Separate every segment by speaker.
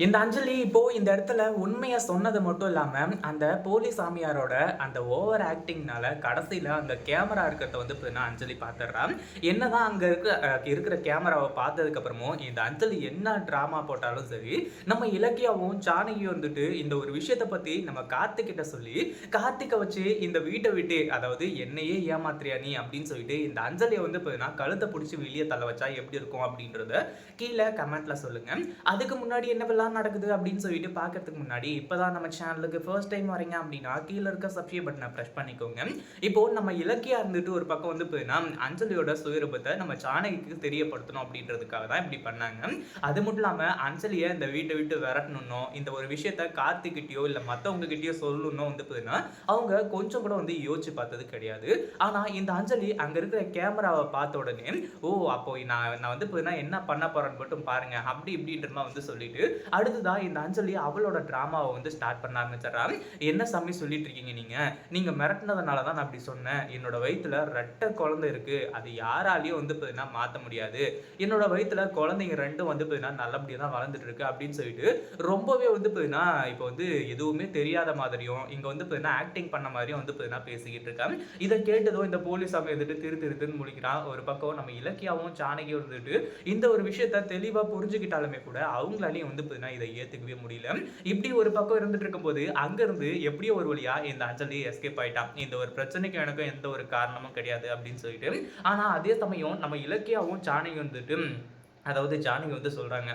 Speaker 1: இந்த அஞ்சலி இப்போ இந்த இடத்துல உண்மையை சொன்னது மட்டும் இல்லாம அந்த போலி சாமியாரோட அந்த ஓவர் ஆக்டிங்னால கடைசியில அந்த கேமரா இருக்கிறத வந்து பார்த்தீங்கன்னா அஞ்சலி பார்த்துடுறான் என்னதான் அங்க இருக்க இருக்கிற கேமராவை பார்த்ததுக்கு அப்புறமும் இந்த அஞ்சலி என்ன ட்ராமா போட்டாலும் சரி நம்ம இலக்கியாவும் சாணகியும் வந்துட்டு இந்த ஒரு விஷயத்தை பத்தி நம்ம கார்த்திக்கிட்ட சொல்லி கார்த்திகை வச்சு இந்த வீட்டை விட்டு அதாவது என்னையே ஏமாத்துறியா நீ அப்படின்னு சொல்லிட்டு இந்த அஞ்சலியை வந்து பார்த்தீங்கன்னா கழுத்தை பிடிச்சி வெளியே தள்ள வச்சா எப்படி இருக்கும் அப்படின்றத கீழே கமெண்ட்ல சொல்லுங்க. அதுக்கு முன்னாடி என்ன என்னவெல்லாம் நடக்குது அப்படின்னு சொல்லிட்டு பார்க்கறதுக்கு முன்னாடி இப்போதான் நம்ம சேனலுக்கு ஃபர்ஸ்ட் டைம் வரீங்க அப்படின்னா கீழே இருக்க சப்ஸ்கிரைப் பட்டனை ப்ரெஸ் பண்ணிக்கோங்க. இப்போ நம்ம இலக்கியா இருந்துட்டு ஒரு பக்கம் வந்து பார்த்தீங்கன்னா அஞ்சலியோட சுயரூபத்தை நம்ம சாணகிக்கு தெரியப்படுத்தணும் அப்படின்றதுக்காக தான் இப்படி பண்ணாங்க. அது மட்டும் இல்லாமல் அஞ்சலியை இந்த வீட்டை விட்டு விரட்டணும் இந்த ஒரு விஷயத்த கார்த்திகிட்டயோ இல்லை மற்றவங்ககிட்டயோ சொல்லணும்னோ வந்து பார்த்தீங்கன்னா அவங்க கொஞ்சம் கூட வந்து யோசிச்சு பார்த்தது கிடையாது. ஆனால் இந்த அஞ்சலி அங்கே இருக்கிற கேமராவை பார்த்த உடனே ஓ அப்போ நான் நான் வந்து பார்த்தீங்கன்னா என்ன பண்ண போறேன்னு மட்டும் பாருங்க. அப்படி இப்படின்றமா வந்து சொல்லிட்டு அடுத்ததா இந்த அஞ்சலி அவளோட ட்ராமாவை வந்து ஸ்டார்ட் பண்ண ஆரம்பிச்சிடறாங்க என்ன சாமி சொல்லிட்டு இருக்கீங்க நீங்க? நீங்க மிரட்டினதுனால தான் நான் அப்படி சொன்னேன். என்னோட வயிற்றுல ரெட்டை குழந்தை இருக்கு. அது யாராலையும் வந்து பார்த்தீங்கன்னா மாற்ற முடியாது. என்னோட வயிற்றுல குழந்தைங்க ரெண்டும் வந்து பார்த்தீங்கன்னா நல்லபடியாக தான் வளர்ந்துட்டு இருக்கு அப்படின்னு சொல்லிட்டு ரொம்பவே வந்து பார்த்தீங்கன்னா இப்போ வந்து எதுவுமே தெரியாத மாதிரியும் இங்கே வந்து பார்த்தீங்கன்னா ஆக்டிங் பண்ண மாதிரியும் வந்து பார்த்தீங்கன்னா பேசிக்கிட்டு இருக்காங்க. இதை கேட்டதும் இந்த போலீஸ் அவன் வந்துட்டு திரு திருத்துன்னு முடிக்கிறான் ஒரு பக்கம் நம்ம இலக்கியாவும் சாணகியும் இருந்துட்டு இந்த ஒரு விஷயத்த தெளிவாக புரிஞ்சுக்கிட்டாலுமே கூட அவங்களாலையும் வந்து பார்த்தீங்கன்னா இதை ஏத்துக்கவே முடியல. இப்படி ஒரு பக்கம் இருந்துட்டு இருக்கும்போது அங்க இருந்து எப்படியோ ஒரு வழியா இந்த அஞ்சலி எஸ்கேப் ஆயிட்டான். இந்த ஒரு பிரச்சனைக்கு எனக்கும் எந்த ஒரு காரணமும் கிடையாது அப்படின்னு சொல்லிட்டு. ஆனா அதே சமயம் நம்ம இலக்கியாவும் சாணி வந்துட்டு அதாவது ஜானகி வந்து சொல்றாங்க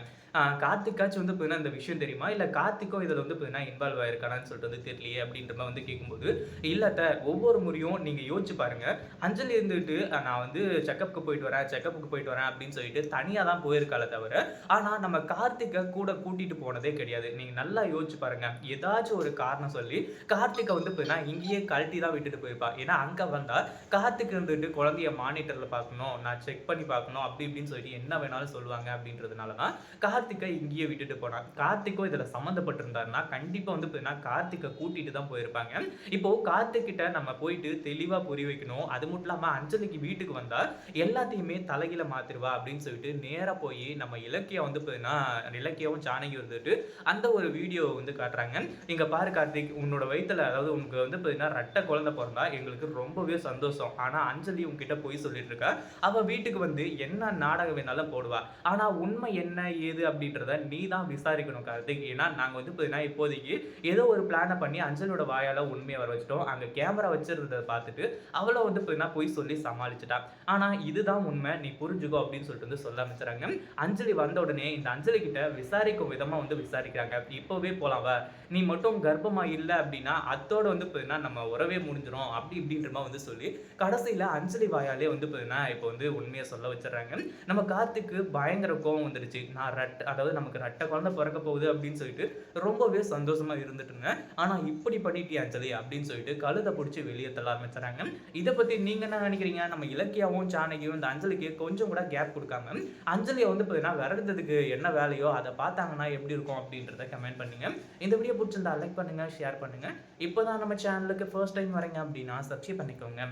Speaker 1: கார்த்திக்காச்சும் வந்து பார்த்தீங்கன்னா இந்த விஷயம் தெரியுமா? இல்லை கார்த்திக்கோ இதில் வந்து பார்த்தீங்கன்னா இன்வால்வ் ஆயிருக்கானான்னு சொல்லிட்டு வந்து தெரியலையே அப்படின்ற மாதிரி வந்து கேட்கும்போது இல்லாத ஒவ்வொரு முறையும் நீங்கள் யோசிச்சு பாருங்கள் அஞ்சலி இருந்துட்டு நான் வந்து செக்கப்புக்கு போயிட்டு வரேன் செக்கப்புக்கு போயிட்டு வரேன் அப்படின்னு சொல்லிட்டு தனியாக தான் போயிருக்கால தவிர ஆனால் நம்ம கார்த்திகை கூட கூட்டிட்டு போனதே கிடையாது. நீங்கள் நல்லா யோசிச்சு பாருங்கள் ஏதாச்சும் ஒரு காரணம் சொல்லி கார்த்திகை வந்து பார்த்தீங்கன்னா இங்கேயே கழட்டி தான் விட்டுட்டு போயிருப்பா. ஏன்னா அங்கே வந்தால் கார்த்திக் இருந்துட்டு குழந்தைய மானிட்டரில் பார்க்கணும் நான் செக் பண்ணி பார்க்கணும் அப்படி இப்படின்னு சொல்லிட்டு என்ன வேணாலும் சொல்லுவாங்க அப்படின்றதுனால தான் கார்த்திக்கை இங்கேயே விட்டுட்டு போனான் கார்த்திக்கும் இதில் சம்மந்தப்பட்டிருந்தாருன்னா கண்டிப்பாக வந்து பார்த்தீங்கன்னா கார்த்திகை கூட்டிட்டு தான் போயிருப்பாங்க. இப்போ கார்த்திக்கிட்ட நம்ம போயிட்டு தெளிவாக புரிய வைக்கணும். அது மட்டும் இல்லாமல் அஞ்சலிக்கு வீட்டுக்கு வந்தா எல்லாத்தையுமே தலைகீழ மாத்திருவா அப்படின்னு சொல்லிட்டு நேராக போய் நம்ம இலக்கியம் வந்து பார்த்தீங்கன்னா இலக்கியாவும் ஜானகி வந்துட்டு அந்த ஒரு வீடியோ வந்து காட்டுறாங்க. இங்க பாரு கார்த்திக் உன்னோட வயிற்றுல அதாவது உனக்கு வந்து பார்த்தீங்கன்னா ரெட்டை குழந்தை பிறந்தா எங்களுக்கு ரொம்பவே சந்தோஷம். ஆனா அஞ்சலி உங்ககிட்ட போய் சொல்லிட்டு இருக்கா. அவ வீட்டுக்கு வந்து என்ன நாடகம் வேணாலும் போடுவா. ஆனா உண்மை என்ன ஏது அப்படின்றத நீ தான் விசாரிக்கணும் கார்த்திக். ஏன்னா நாங்கள் வந்து பார்த்தீங்கன்னா இப்போதைக்கு ஏதோ ஒரு பிளானை பண்ணி அஞ்சலோட வாயால் உண்மையை வர வச்சிட்டோம். அங்கே கேமரா வச்சிருந்ததை பார்த்துட்டு அவளை வந்து பார்த்தீங்கன்னா போய் சொல்லி சமாளிச்சிட்டா. ஆனால் இதுதான் உண்மை. நீ புரிஞ்சுக்கோ அப்படின்னு சொல்லிட்டு வந்து சொல்ல ஆரம்பிச்சுறாங்க. அஞ்சலி வந்த உடனே இந்த அஞ்சலி கிட்ட விசாரிக்கும் விதமாக வந்து விசாரிக்கிறாங்க. இப்போவே போகலாம் வா. நீ மட்டும் கர்ப்பமாக இல்லை அப்படின்னா அத்தோட வந்து பார்த்தீங்கன்னா நம்ம உறவே முடிஞ்சிடும் அப்படி இப்படின்ற மாதிரி வந்து சொல்லி கடைசியில் அஞ்சலி வாயாலே வந்து பார்த்தீங்கன்னா இப்போ வந்து உண்மையை சொல்ல வச்சிடுறாங்க. நம்ம கார்த்திக்கு பயங்கர கோவம் வந்துடுச்சு நான் ரெட்ட அதாவது நமக்கு ரெட்டை குழந்தை பிறக்க போகுது அப்படின்னு சொல்லிட்டு ரொம்பவே சந்தோஷமா இருந்துட்டு இருந்தேன் ஆனா இப்படி பண்ணிட்டியா அஞ்சலி அப்படின்னு சொல்லிட்டு கழுதை பிடிச்சி வெளியே தள்ள ஆரம்பிச்சுறாங்க இதை பத்தி நீங்க என்ன நினைக்கிறீங்க? நம்ம இலக்கியாவும் சாணகியும் இந்த அஞ்சலிக்கு கொஞ்சம் கூட கேப் கொடுக்காம அஞ்சலியை வந்து பார்த்தீங்கன்னா விரட்டுறதுக்கு என்ன வேலையோ அதை பார்த்தாங்கன்னா எப்படி இருக்கும் அப்படின்றத கமெண்ட் பண்ணுங்க. இந்த வீடியோ பிடிச்சிருந்தா லைக் பண்ணுங்க ஷேர் பண்ணுங்க. இப்போதான் நம்ம சேனலுக்கு ஃபர்ஸ்ட் டைம் வரீங்க அப்படின்னா சப்ஸ்கிரைப் பண்ணிக்கோங்க.